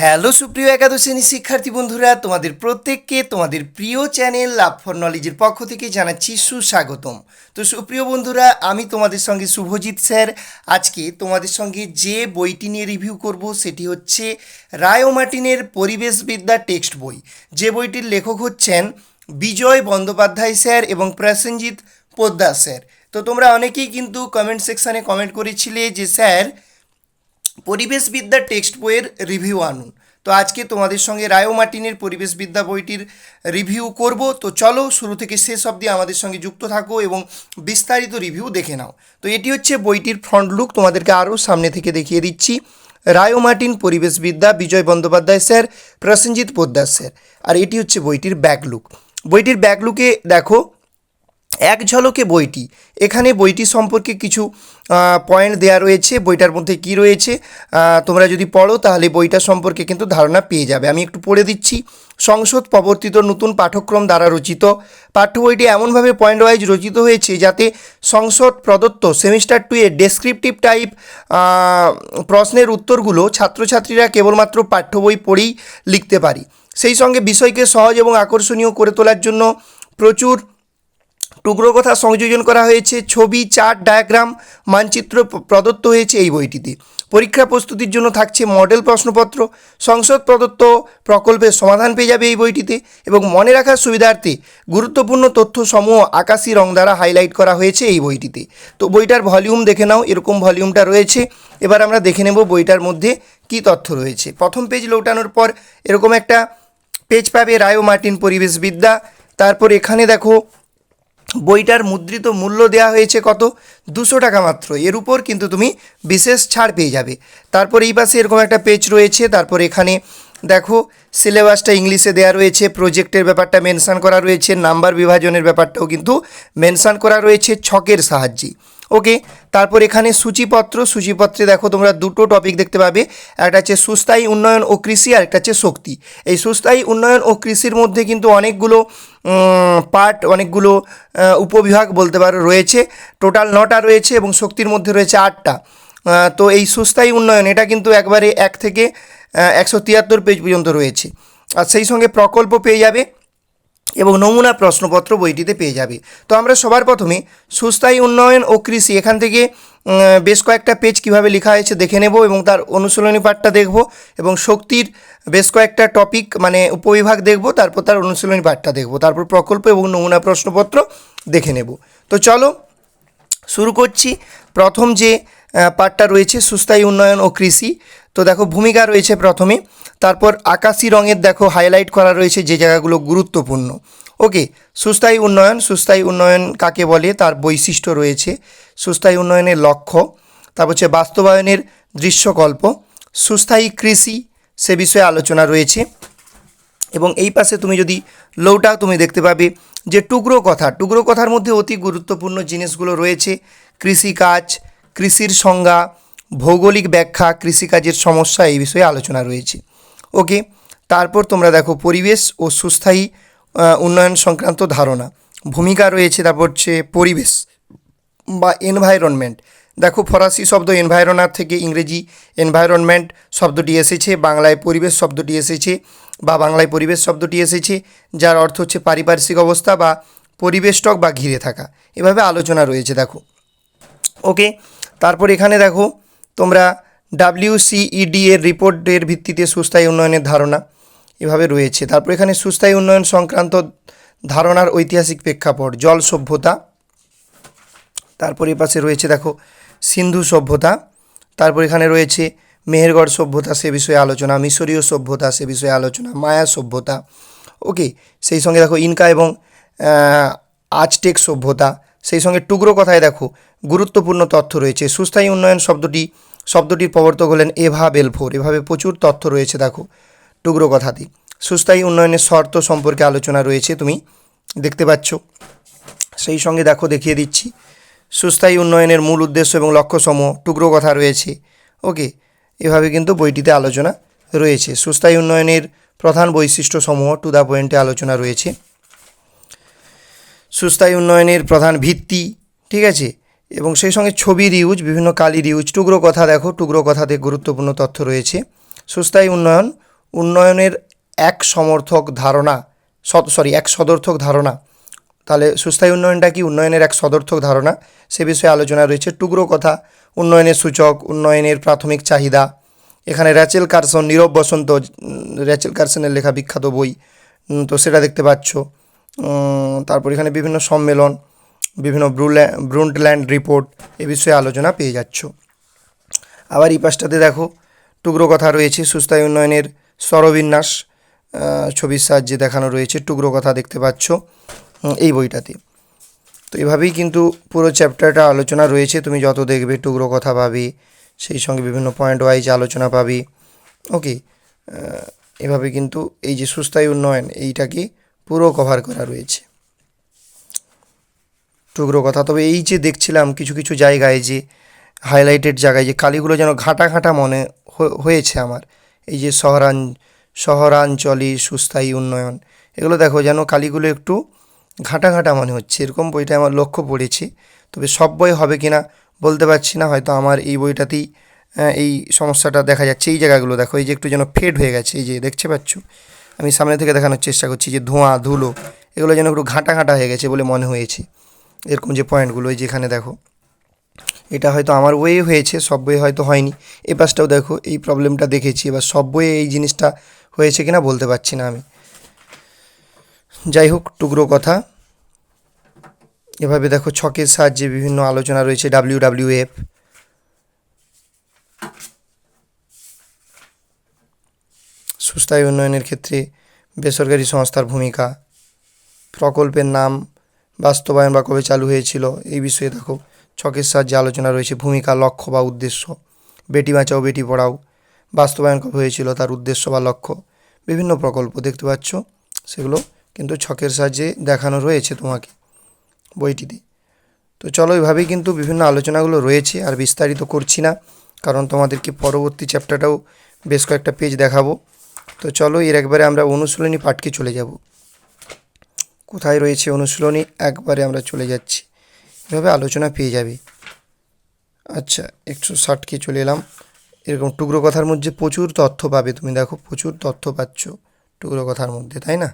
Hello সুপ্রিয় একাদশ শ্রেণি শিক্ষার্থী বন্ধুরা, তোমাদের প্রত্যেককে তোমাদের প্রিয় চ্যানেল লাভ ফর নলেজের পক্ষ থেকে জানাচ্ছি সুস্বাগতম। তো সুপ্রিয় বন্ধুরা, আমি তোমাদের সঙ্গে শুভজিৎ স্যার। আজকে তোমাদের সঙ্গে যে বইটি নিয়ে রিভিউ করব সেটি হচ্ছে রায় মার্টিনের পরিবেশবিদ্যা টেক্সট বই। যে বইটির লেখক হচ্ছেন বিজয় বন্দ্যোপাধ্যায় স্যার এবং প্রসেনজিৎ পোদ্দার স্যার। তো তোমরা অনেকেই কিন্তু কমেন্ট সেকশানে কমেন্ট করেছিলে যে স্যার পরিবেশবিদ্যা টেক্সট বইয়ের রিভিউ আনুন। তো আজকে তোমাদের সঙ্গে রায়ো মার্টিনের পরিবেশবিদ্যা বইটির রিভিউ করব। তো চলো, শুরু থেকে শেষ অবধি আমাদের সঙ্গে যুক্ত থাকো এবং বিস্তারিত রিভিউ দেখে নাও। তো এটি হচ্ছে বইটির ফ্রন্ট লুক তোমাদেরকে আরও সামনে থেকে দেখিয়ে দিচ্ছি। রায়ো মার্টিন, পরিবেশবিদ্যা, বিজয় বন্দ্যোপাধ্যায় স্যার, প্রসেনজিৎ পোদ্দার স্যার। আর এটি হচ্ছে বইটির ব্যাক লুক বইটির ব্যাক লুকে দেখো এক ঝলকে বইটি। এখানে বইটি সম্পর্কে কিছু পয়েন্ট দেওয়া রয়েছে। বইটার মধ্যে কি রয়েছে? তোমরা যদি পড়ো তাহলে বইটা সম্পর্কে কিন্তু ধারণা পেয়ে যাবে। আমি একটু পড়ে দিচ্ছি। সংসদ প্রবর্তিত নতুন পাঠ্যক্রম দ্বারা রচিত। পাঠ্য বইটি এমনভাবে পয়েন্ট ওয়াইজ রচিত হয়েছে যাতে সংসদ প্রদত্ত সেমিস্টার টু এর ডেসক্রিপটিভ টাইপ প্রশ্নের উত্তরগুলো ছাত্রছাত্রীরা কেবলমাত্র পাঠ্য বই পড়েই লিখতে পারি। সেই সঙ্গে বিষয়কে সহজ এবং আকর্ষণীয় করে তোলার জন্য প্রচুর টুকরো কথা সংযোজন করা হয়েছে, ছবি, চার্ট, ডায়াগ্রাম, মানচিত্র প্রদত্ত হয়েছে এই বইটিতে। পরীক্ষা প্রস্তুতির জন্য থাকছে মডেল প্রশ্নপত্র, সংসদ প্রদত্ত প্রকল্পের সমাধান পেয়ে যাবে এই বইটিতে এবং মনে রাখার সুবিধার্থে গুরুত্বপূর্ণ তথ্য সমূহ আকাশি রং দ্বারা হাইলাইট করা হয়েছে এই বইটিতে। তো বইটার ভলিউম দেখে নাও, এরকম ভলিউমটা রয়েছে। এবার আমরা দেখে নেব বইটার মধ্যে কী তথ্য রয়েছে। প্রথম পেজ লোটানোর পর এরকম একটা পেজ পাবে রায়ো মার্টিন পরিবেশবিদ্যা তারপর এখানে দেখো বইটার মুদ্রিত মূল্য দেওয়া হয়েছে কত? দুশো টাকা মাত্র। এর উপর কিন্তু তুমি বিশেষ ছাড় পেয়ে যাবে। তারপর এই পাশে এরকম একটা পেজ রয়েছে। তারপর এখানে দেখো সিলেবাসটা ইংলিশে দেওয়া রয়েছে। প্রজেক্টের ব্যাপারটা মেনশান করা রয়েছে। নাম্বার বিভাজনের ব্যাপারটাও কিন্তু মেনশান করা রয়েছে ছকের সাহায্যে। ওকে তারপর এখানে সূচিপত্র। সূচিপত্রে দেখো, তোমরা দুটো টপিক দেখতে পাবে। একটা হচ্ছে সুস্থায়ী উন্নয়ন ও কৃষি আর একটা হচ্ছে শক্তি। এই সুস্থায়ী উন্নয়ন ও কৃষির মধ্যে কিন্তু অনেকগুলো পার্ট অনেকগুলো উপবিভাগ বলতে পারো রয়েছে। টোটাল নটা রয়েছে এবং শক্তির মধ্যে রয়েছে আটটা। তো এই সুস্থায়ী উন্নয়ন, এটা কিন্তু একবারে এক থেকে একশো তিয়াত্তর পেজ পর্যন্ত রয়েছে। আর সেই সঙ্গে প্রকল্প পেয়ে যাবে এবং নমুনা প্রশ্নপত্র বইটিতে পেয়ে যাবে। তো আমরা সবার প্রথমে সুস্থায়ী উন্নয়ন ও কৃষি, এখান থেকে বেশ কয়েকটা পেজ কীভাবে লেখা হয়েছে দেখে নেব এবং তার অনুশীলনী পাঠটা দেখব এবং শক্তির বেশ কয়েকটা টপিক মানে উপবিভাগ দেখব, তারপর তার অনুশীলনী পাঠটা দেখব, তারপর প্রকল্প এবং নমুনা প্রশ্নপত্র দেখে নেব। তো চলো, শুরু করছি। প্রথম যে পার্টটা রয়েছে সুস্থায়ী উন্নয়ন ও কৃষি, তো দেখো ভূমিকা রয়েছে প্রথমে। তারপর আকাশি রঙের দেখো হাইলাইট করা রয়েছে যে জায়গাগুলো গুরুত্বপূর্ণ। ওকে সুস্থায়ী উন্নয়ন সুস্থায়ী উন্নয়ন কাকে বলে? তার বৈশিষ্ট্য রয়েছে। সুস্থায়ী উন্নয়নের লক্ষ্য, তারপর হচ্ছে বাস্তবায়নের দৃশ্যকল্প, সুস্থায়ী কৃষি, সে বিষয়ে আলোচনা রয়েছে। এবং এই পাশে তুমি যদি লৌটা তুমি দেখতে পাবে যে টুকরো কথা, টুকরো কথার মধ্যে অতি গুরুত্বপূর্ণ জিনিসগুলো রয়েছে। কৃষিকাজ কৃষির সংজ্ঞা, ভৌগোলিক ব্যাখ্যা, কৃষিকাজের সমস্যা এই বিষয়ে আলোচনা রয়েছে। ওকে, তারপর তোমরা দেখো পরিবেশ ও সুস্থায়ী উন্নয়ন সংক্রান্ত ধারণা। ভূমিকা রয়েছে, তারপর হচ্ছে পরিবেশ। বা এনভায়রনমেন্ট দেখো ফরাসি শব্দ এনভায়রনার থেকে ইংরেজি এনভায়রনমেন্ট শব্দটি এসেছে, বাংলায় পরিবেশ শব্দটি এসেছে বা বাংলায় পরিবেশ শব্দটি এসেছে, যার অর্থ হচ্ছে পারিপার্শ্বিক অবস্থা বা পরিবেষ্টক বা ঘিরে থাকা। এভাবে আলোচনা রয়েছে, দেখো। ওকে, তারপর এখানে দেখো, তোমরা ডাব্লিউসিইডি এর রিপোর্টের ভিত্তিতে সুস্থায়ী উন্নয়নের ধারণা এভাবে রয়েছে। তারপর এখানে সুস্থায়ী উন্নয়ন সংক্রান্ত ধারণার ঐতিহাসিক প্রেক্ষাপট, জল সভ্যতা। তারপর পাশে রয়েছে, দেখো, সিন্ধু সভ্যতা, তারপর এখানে রয়েছে মেহেরগড় সভ্যতা সে বিষয়ে আলোচনা, মিশরীয় সভ্যতা সে বিষয়ে আলোচনা, মায়া সভ্যতা, ওকে? সেই সঙ্গে দেখো, ইনকা এবং আজটেক সভ্যতা, সেই সঙ্গে টুকরো কথায় দেখো, গুরুত্বপূর্ণ তথ্য রয়েছে। সুস্থায়ী উন্নয়ন শব্দটি, শব্দটির প্রবর্তক হলেন এভা বেলফোর। এভাবে প্রচুর তথ্য রয়েছে, দেখো, টুকরো কথাতে। সুস্থায়ী উন্নয়নের শর্ত সম্পর্কে আলোচনা রয়েছে, তুমি দেখতে পাচ্ছ। সেই সঙ্গে দেখো, দেখিয়ে দিচ্ছি সুস্থায়ী উন্নয়নের মূল উদ্দেশ্য এবং লক্ষ্যসমূহ টুকরো কথা রয়েছে। ওকে, এভাবে কিন্তু বইটিতে আলোচনা রয়েছে। সুস্থায়ী উন্নয়নের প্রধান বৈশিষ্ট্যসমূহ টু দ্য পয়েন্টে আলোচনা রয়েছে। সুস্থায়ী উন্নয়নের প্রধান ভিত্তি, ঠিক আছে? এবং সেই সঙ্গে ছবির ইউজ বিভিন্ন কালির ইউজ টুকরো কথা দেখো, টুকরো কথাতে গুরুত্বপূর্ণ তথ্য রয়েছে। সুস্থায়ী উন্নয়ন, উন্নয়নের এক সমর্থক ধারণা সরি এক সদর্থক ধারণা তাহলে সুস্থায়ী উন্নয়নটা কি উন্নয়নের এক সদর্থক ধারণা? সে বিষয়ে আলোচনা রয়েছে টুকরো কথা, উন্নয়নের সূচক, উন্নয়নের প্রাথমিক চাহিদা। এখানে র্যাচেল কার্সন, নীরব বসন্ত র্যাচেল কার্সনের লেখা বিখ্যাত বই তো সেটা দেখতে পাচ্ছ। তারপর এখানে বিভিন্ন সম্মেলন, বিভিন্ন ব্রুন্টল্যান্ড রিপোর্ট, এ বিষয়ে আলোচনা পেয়ে যাচ্ছ। আবার এই পাশটাতে দেখো, টুকরো কথা রয়েছে, সুস্থায়ী উন্নয়নের স্বরবিন্যাস ছবির সাহায্যে দেখানো রয়েছে, টুকরো কথা দেখতে পাচ্ছ। এই বইটাতে। তো এভাবেই কিন্তু পুরো চ্যাপ্টারটা আলোচনা রয়েছে। তুমি যত দেখবে, টুকরো কথা পাবে, সেই সঙ্গে বিভিন্ন পয়েন্ট ওয়াইজ আলোচনা পাবে। ওকে এভাবে কিন্তু এই যে সুস্থায়ী উন্নয়ন, এইটাকে পুরো কভার করা রয়েছে। টুকরো কথা, তবে এই যে দেখছিলাম কিছু কিছু জায়গায় যে হাইলাইটেড জায়গায় যে কালিগুলো যেন ঘাটা ঘাটা মনে হয়েছে আমার। এই যে শহরান শহরাঞ্চলে সুস্থায়ী উন্নয়ন, এগুলো দেখো যেন কালিগুলো একটু ঘাটা ঘাটা মনে হচ্ছে। এরকম বইটা আমার লক্ষ্য পড়েছে। তবে সব বই হবে কিনা বলতে পারছি না। হয়তো আমার এই বইটাতেই এই সমস্যাটা দেখা যাচ্ছে। এই জায়গাগুলো দেখো, এই যে একটু যেন ফেড হয়ে গেছে, এই যে দেখতে পাচ্ছ? আমি সামনে থেকে দেখানোর চেষ্টা করছি যে ধোঁয়া, ধুলো, এগুলো যেন একটু ঘাটা ঘাটা হয়ে গেছে বলে মনে হয়েছে। এরকম যে পয়েন্টগুলো, এই যেখানে দেখো। এটা হয়তো আমার বইয়ে হয়েছে, সব বইয়ে হয়তো হয়নি। এ পাশটাও দেখো, এই প্রবলেমটা দেখেছি। এবার সব বইয়ে এই জিনিসটা হয়েছে কিনা বলতে পারছি না আমি। যাই হোক টুকরো কথা। এভাবে দেখো ছকের সাহায্যে বিভিন্ন আলোচনা রয়েছে ডাব্লিউ ডাব্লিউ এফ সুস্থায়ী উন্নয়নের ক্ষেত্রে বেসরকারি সংস্থার ভূমিকা। প্রকল্পের নাম বাস্তবায়ন বা কবে চালু হয়েছিল, এই বিষয়ে দেখো ছকের সাহায্যে আলোচনা রয়েছে। ভূমিকা, লক্ষ্য বা উদ্দেশ্য। বেটি বাঁচাও, বেটি পড়াও। বাস্তবায়ন কবে হয়েছিল, তার উদ্দেশ্য বা লক্ষ্য। বিভিন্ন প্রকল্প দেখতে পাচ্ছ, সেগুলো কিন্তু ছকের সাহায্যে দেখানো রয়েছে তোমাকে বইটিতে। তো চলো এভাবেই কিন্তু বিভিন্ন আলোচনাগুলো রয়েছে, আর বিস্তারিত করছি না, কারণ তোমাদেরকে পরবর্তী চ্যাপ্টারটাও বেশ কয়েকটা পেজ দেখাবো। তো চলো এর একবারে আমরা অনুশীলনী পাঠকে চলে যাব। কোথায় রয়েছে অনুশীলনী? একবারে আমরা চলে যাচ্ছি। এভাবে আলোচনা পেয়ে যাবে। আচ্ছা একশো ষাটকে চলে এলাম। এরকম টুকরো কথার মধ্যে প্রচুর তথ্য পাবে। তুমি দেখো, প্রচুর তথ্য পাচ্ছ টুকরো কথার মধ্যে, তাই না?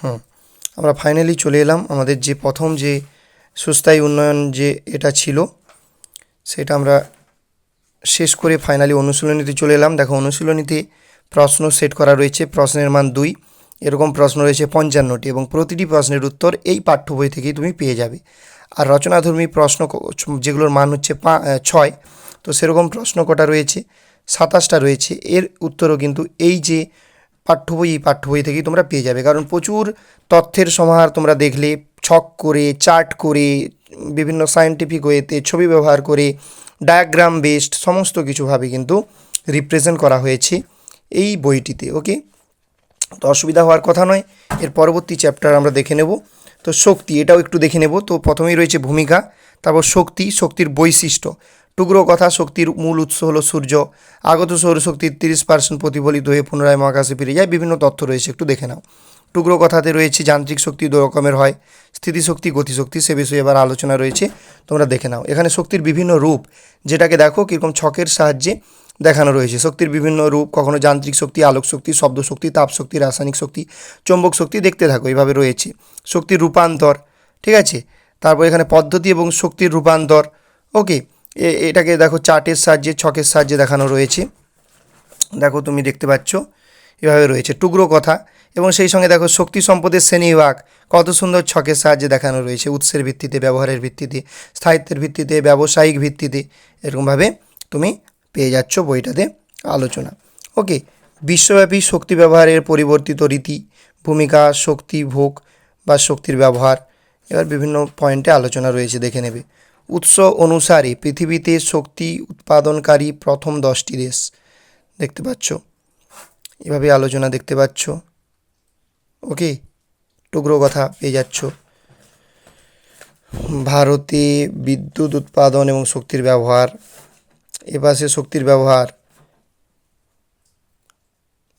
হুম। আমরা ফাইনালি চলে এলাম আমাদের যে প্রথম যে সুস্থায়ী উন্নয়ন যে এটা ছিল, সেটা আমরা শেষ করে ফাইনালি অনুশীলনীতে চলে এলাম। দেখো, অনুশীলনীতে প্রশ্ন সেট করা রয়েছে। প্রশ্নের মান দুই। এরকম প্রশ্ন রয়েছে পঞ্চান্নটি এবং প্রতিটি প্রশ্নের উত্তর এই পাঠ্য বই থেকেই তুমি পেয়ে যাবে। আর রচনাধর্মী প্রশ্ন যেগুলোর মান হচ্ছে পা ছয়, তো সেরকম প্রশ্ন কটা রয়েছে? সাতাশটা রয়েছে। এর উত্তরও কিন্তু এই যে পাঠ্য বই এই পাঠ্য বই থেকেই তোমরা পেয়ে যাবে। কারণ প্রচুর তথ্যের সমাহার তোমরা দেখলে, ছক করে, চার্ট করে, বিভিন্ন সায়েন্টিফিক ওয়েতে ছবি ব্যবহার করে ডায়াগ্রাম বেসড সমস্ত কিছুভাবে কিন্তু রিপ্রেজেন্ট করা হয়েছে এই বইটিতে ওকে তো অসুবিধা হওয়ার কথা নয়, এর পরবর্তী চ্যাপ্টার আমরা দেখে নেব। তো শক্তি, এটাও একটু দেখে নেব। তো প্রথমেই রয়েছে ভূমিকা, তারপর শক্তি, শক্তির বৈশিষ্ট্য। টুকরো কথা শক্তির মূল উৎস হলো সূর্য। আগত সৌরশক্তির তিরিশ পার্সেন্ট প্রতিফলিত হয়ে পুনরায় মহাকাশে ফিরে যায়। বিভিন্ন তথ্য রয়েছে, একটু দেখে নাও। টুকরো কথাতে রয়েছে, যান্ত্রিক শক্তি দু রকমের হয়। স্থিতিশক্তি গতিশক্তি সে বিষয়ে এবার আলোচনা রয়েছে। তোমরা দেখে নাও। এখানে শক্তির বিভিন্ন রূপ, যেটাকে দেখো কীরকম ছকের সাহায্যে দেখানো রয়েছে। শক্তির বিভিন্ন রূপ, কখনো যান্ত্রিক শক্তি, আলোক শক্তি, শব্দ শক্তি, তাপ শক্তি, রাসায়নিক শক্তি, চৌম্বক শক্তি দেখতে থাকো এইভাবে রয়েছে। শক্তির রূপান্তর, ঠিক আছে? তারপর এখানে পদ্ধতি এবং শক্তির রূপান্তর, ওকে। এটাকে দেখো চার্টের সাহায্যে, ছকের সাহায্যে দেখানো রয়েছে। দেখো তুমি দেখতে পাচ্ছ, এভাবে রয়েছে। টুকরো কথা। এবং সেই সঙ্গে দেখো শক্তি সম্পদের শ্রেণীবিভাগ, কত সুন্দর ছকের সাহায্যে দেখানো রয়েছে। উৎসের ভিত্তিতে, ব্যবহারের ভিত্তিতে, স্থায়িত্বের ভিত্তিতে, ব্যবসায়িক ভিত্তিতে, এরকমভাবে তুমি পেয়ে যাচ্ছ বইটাতে আলোচনা। ওকে, বিশ্বব্যাপী শক্তি ব্যবহারের পরিবর্তিত রীতি, ভূমিকা, শক্তি, ভোগ বা শক্তির ব্যবহার, এবার বিভিন্ন পয়েন্টে আলোচনা রয়েছে, দেখে নেবে। উৎস অনুসারে পৃথিবীতে শক্তি উৎপাদনকারী প্রথম দশটি দেশ। দেখতে পাচ্ছ? এভাবে আলোচনা দেখতে পাচ্ছ? ওকে? টুকরো কথা পেয়ে যাচ্ছ। ভারতে বিদ্যুৎ উৎপাদন এবং শক্তির ব্যবহার। এপাশে শক্তির ব্যবহার।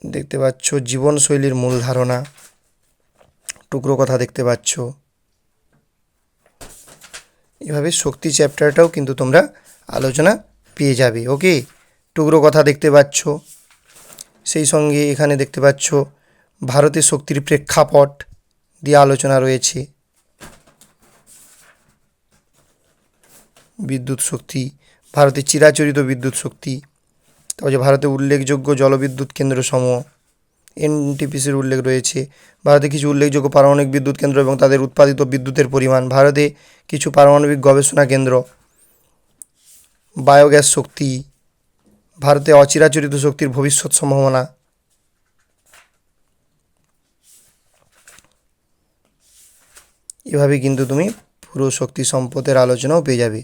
দেখতে পাচ্ছ, জীবনশৈলীর মূল ধারণা। টুকরো কথা দেখতে পাচ্ছ। এভাবে শক্তি চ্যাপ্টারটাও কিন্তু তোমরা আলোচনা পেয়ে যাবে ওকে টুকরো কথা দেখতে পাচ্ছ। সেই সঙ্গে এখানে দেখতে পাচ্ছ ভারতের শক্তির প্রেক্ষাপট দিয়ে আলোচনা রয়েছে। বিদ্যুৎ শক্তি, ভারতের চিরাচরিত বিদ্যুৎ শক্তি, তারপর ভারতে উল্লেখযোগ্য জলবিদ্যুৎ কেন্দ্র সমূহ এনটিপিসির উল্লেখ রয়েছে। ভারতে কিছু উল্লেখযোগ্য পারমাণবিক বিদ্যুৎ কেন্দ্র এবং তাদের উৎপাদিত বিদ্যুতের পরিমাণ। ভারতে কিছু পারমাণবিক গবেষণা কেন্দ্র। বায়োগ্যাস শক্তি। ভারতে অচিরাচরিত শক্তির ভবিষ্যৎ সম্ভাবনা। এভাবে কিন্তু তুমি পুরো শক্তি সম্পদের আলোচনাও পেয়ে যাবে।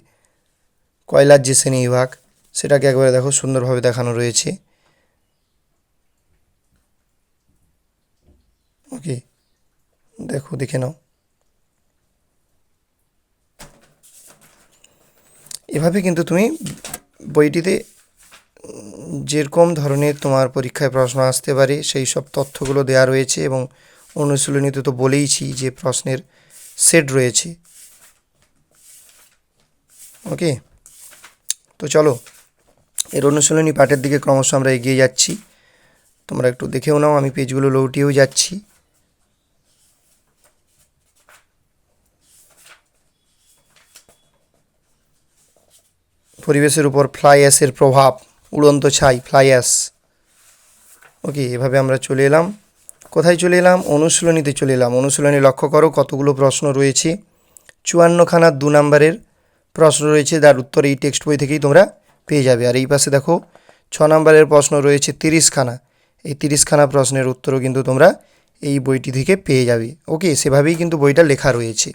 কয়লার যে শ্রেণীবিভাগ সেটাকে একবারে দেখো, সুন্দরভাবে দেখানো রয়েছে। ওকে, দেখো, দেখে নাও। এভাবে কিন্তু তুমি বইটিতে যেরকম ধরনের তোমার পরীক্ষায় প্রশ্ন আসতে পারে, সেই সব তথ্যগুলো দেওয়া রয়েছে এবং অনুশীলনীতে তো বলেইছি যে প্রশ্নের সেট রয়েছে। ওকে, তো চলো, এর অনুশীলনী পাঠের দিকে ক্রমশ আমরা এগিয়ে যাচ্ছি। তোমরা একটু দেখেও নাও, আমি পেজগুলো লৌটিয়েও যাচ্ছি। পরিবেশের উপর ফ্লাই অ্যাশের প্রভাব, উড়ন্ত ছাই ফ্লাই অ্যাশ ওকে এভাবে আমরা চলে এলাম। কোথায় চলে এলাম? অনুশীলনীতে চলে এলাম। অনুশীলনী লক্ষ্য করো, কতগুলো প্রশ্ন রয়েছে। চুয়ান্নখানা দু নম্বরের প্রশ্ন রয়েছে যার উত্তর এই টেক্সট বই থেকেই তোমরা পেয়ে যাবে। আর এই পাশে দেখো, ছ নম্বরের প্রশ্ন রয়েছে তিরিশখানা। এই তিরিশখানা প্রশ্নের উত্তরও কিন্তু তোমরা এই বইটি থেকে পেয়ে যাবে। ওকে সেভাবেই কিন্তু বইটা লেখা রয়েছে।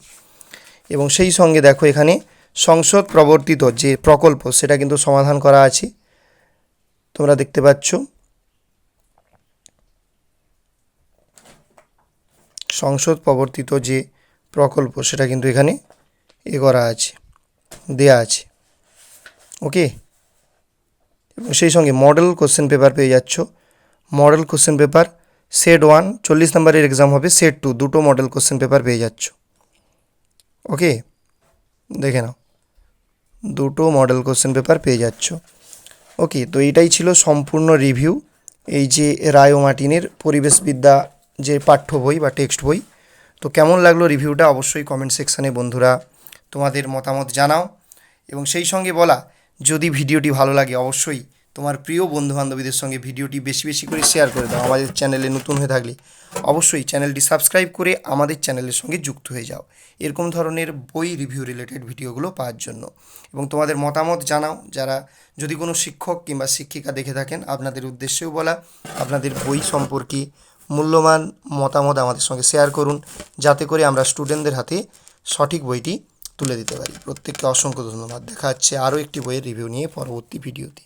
এবং সেই সঙ্গে দেখো এখানে সংসদ প্রবর্তিত যে প্রকল্প, সেটা কিন্তু সমাধান করা আছে। তোমরা দেখতে পাচ্ছ। সংসদ প্রবর্তিত যে প্রকল্প, সেটা কিন্তু এখানে এ করা আছে, দেয়া আছে। ওকে এবং সেই সঙ্গে মডেল কোশ্চেন পেপার পেয়ে যাচ্ছ। Model question paper set one চল্লিশ নম্বরের এক্সাম হবে সেট টু দুটো মডেল কোশ্চেন পেপার পেয়ে যাচ্ছ। ওকে দেখে নাও। দুটো মডেল কোশ্চেন পেপার পেয়ে যাচ্ছ। ওকে তো এইটাই ছিল সম্পূর্ণ রিভিউ এই যে রায় মার্টিনের পরিবেশবিদ্যা যে পাঠ্য বই বা টেক্সট বই, তো কেমন লাগল রিভিউটা অবশ্যই কমেন্ট সেকশানে বন্ধুরা তোমাদের মতামত জানাও। এবং সেই সঙ্গে বলা, যদি ভিডিওটি ভালো লাগে অবশ্যই তোমার প্রিয় বন্ধুবান্ধবীদের সঙ্গে ভিডিওটি বেশি বেশি করে শেয়ার করে দাও, আমাদের চ্যানেলে নতুন হয়ে থাকলে অবশ্যই চ্যানেলটি সাবস্ক্রাইব করে আমাদের চ্যানেলের সঙ্গে যুক্ত হয়ে যাও। এরকম ধরনের বই রিভিউ রিলেটেড ভিডিওগুলো পাওয়ার জন্য। এবং তোমাদের মতামত জানাও, যারা যদি কোনো শিক্ষক কিংবা শিক্ষিকা দেখে থাকেন, আপনাদের উদ্দেশ্যেও বলা, আপনাদের বই সম্পর্কে মূল্যবান মতামত আমাদের সঙ্গে শেয়ার করুন, যাতে করে আমরা স্টুডেন্টদের হাতে সঠিক বইটি তুলে দিতে পারি। প্রত্যেককে অসংখ্য ধন্যবাদ। দেখা যাচ্ছে আরও একটি বইয়ের রিভিউ নিয়ে পরবর্তী ভিডিওতে।